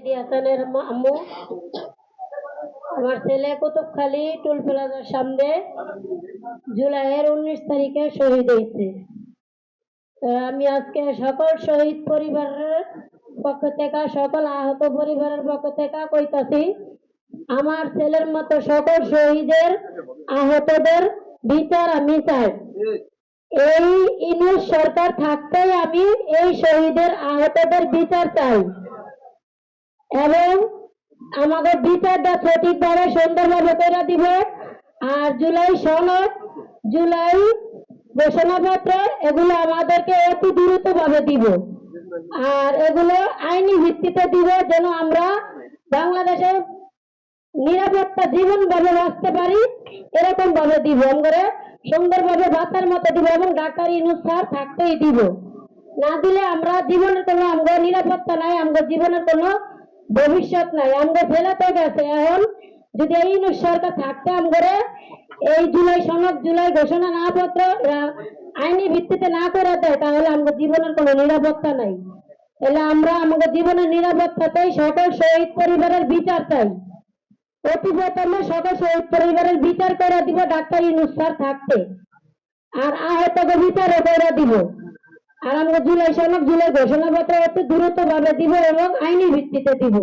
মেহেদি হাসানের আম্মু। আমার ছেলে কুতুবখালী টুল প্লাজার সামনে জুলাইয়ের উনিশ তারিখে শহীদ হয়েছে। আমি আজকে সকল শহীদ পরিবারের পক্ষ থেকে, সকল আহত পরিবারের পক্ষ থেকে কইতাছি, আমার ছেলের মতো সকল শহীদের, আহতদের বিচার আমি চাই। এই ইনুস সরকার থাকতেই আমি এই শহীদের, আহতদের বিচার চাই। এবং আমাদের বিচারটা সঠিকভাবে সুন্দরভাবে করে দিব। আর জুলাই সনদ, জুলাই ঘোষণাপত্র, এগুলো আমাদেরকে অতি দ্রুত ভাবে দিব। আর এগুলো আইনি ভিত্তিতে দিব যেন আমরা বাংলাদেশে নিরাপত্তা জীবন ভাবে বাঁচতে পারি। এরকম ভাবে দিব, আমরা সুন্দরভাবে বাঁচার মতো দিব এবং ডাক্তার ইনুস থাকতেই দিব। না দিলে আমরা জীবনের কোনো আমরা নিরাপত্তা নাই, আমরা জীবনের কোনো ভবিষ্যৎ নাই। আমরা ফেলে তো গেছে। এখন যদি এই সরকার থাকতে আমরা এই জুলাই সনদ, জুলাই ঘোষণা না পত্র আইনি ভিত্তিতে না করে দেয়, তাহলে আমাদের জীবনের কোনো নিরাপত্তা নাই। তাহলে আমরা আমাদের জীবনের নিরাপত্তাতেই সকল শহীদ পরিবারের বিচার চাই। অতি প্রথমে সকল শহীদ পরিবারের বিচার করে দিব ডাক্তার ইনুস স্যার থাকতে। আর আহতকে বিচারও করে দিব। আর আমরা জুলাই সনদ জুলাই ঘোষণাপত্র অতি দ্রুত ভাবে দিব এবং আইনি ভিত্তিতে দিব।